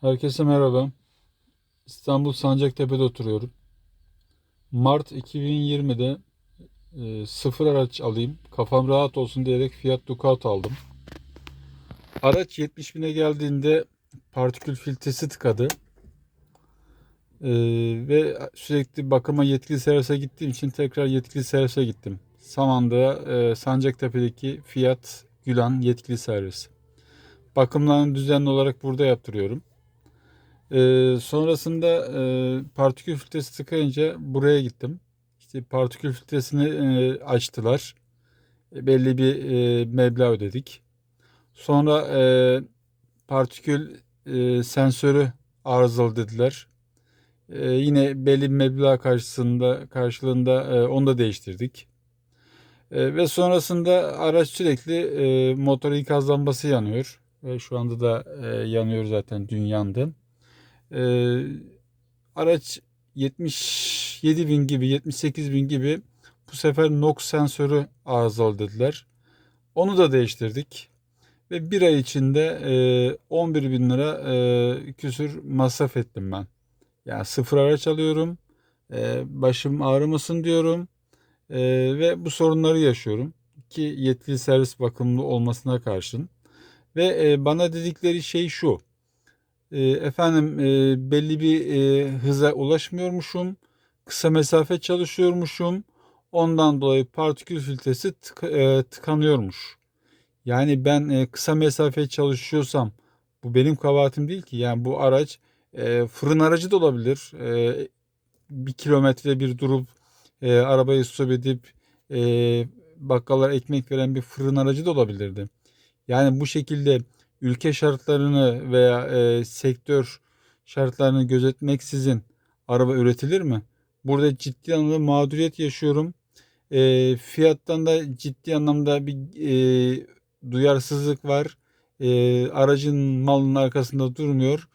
Herkese merhaba. İstanbul Sancaktepe'de oturuyorum. Mart 2020'de e, sıfır araç alayım, kafam rahat olsun diyerek Fiat Ducato aldım. Araç 70 bine geldiğinde partikül filtresi tıkadı. E, ve sürekli bakıma yetkili servise gittiğim için tekrar yetkili servise gittim. Saman'da e, Sancaktepe'deki Fiat Gülan yetkili servis. Bakımlarını düzenli olarak burada yaptırıyorum. Ee, sonrasında e, partikül filtresi tıkayınca buraya gittim. İşte partikül filtresini e, açtılar. E, belli bir e, meblağ ödedik. Sonra e, partikül e, sensörü arızalı dediler. E, yine belli bir meblağ karşısında karşılığında e, onu da değiştirdik. E, ve sonrasında araç sürekli e, motor ikaz lambası yanıyor. Ve şu anda da e, yanıyor zaten dün yandı. Ee, araç 77 bin gibi 78 bin gibi bu sefer NOx sensörü arızalı dediler. Onu da değiştirdik. Ve bir ay içinde e, 11 bin lira e, küsür masraf ettim ben. Yani sıfır araç alıyorum. E, başım ağrımasın diyorum. E, ve bu sorunları yaşıyorum. Ki yetkili servis bakımlı olmasına karşın. Ve e, bana dedikleri şey şu. E, efendim e, belli bir e, hıza ulaşmıyormuşum. Kısa mesafe çalışıyormuşum. Ondan dolayı partikül filtresi tık, e, tıkanıyormuş. Yani ben e, kısa mesafe çalışıyorsam bu benim kabahatim değil ki. Yani bu araç e, fırın aracı da olabilir. E, bir kilometre bir durup e, arabayı stop edip e, bakkallara ekmek veren bir fırın aracı da olabilirdi. Yani bu şekilde ülke şartlarını veya e, sektör şartlarını gözetmeksizin araba üretilir mi? Burada ciddi anlamda mağduriyet yaşıyorum. E, fiyattan da ciddi anlamda bir e, duyarsızlık var. E, aracın malının arkasında durmuyor.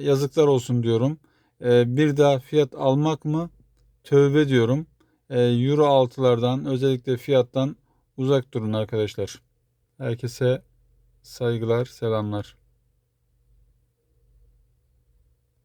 Yazıklar olsun diyorum. E, bir daha fiyat almak mı? Tövbe diyorum. E, Euro 6'lardan özellikle fiyattan uzak durun arkadaşlar. Herkese Saygılar, selamlar.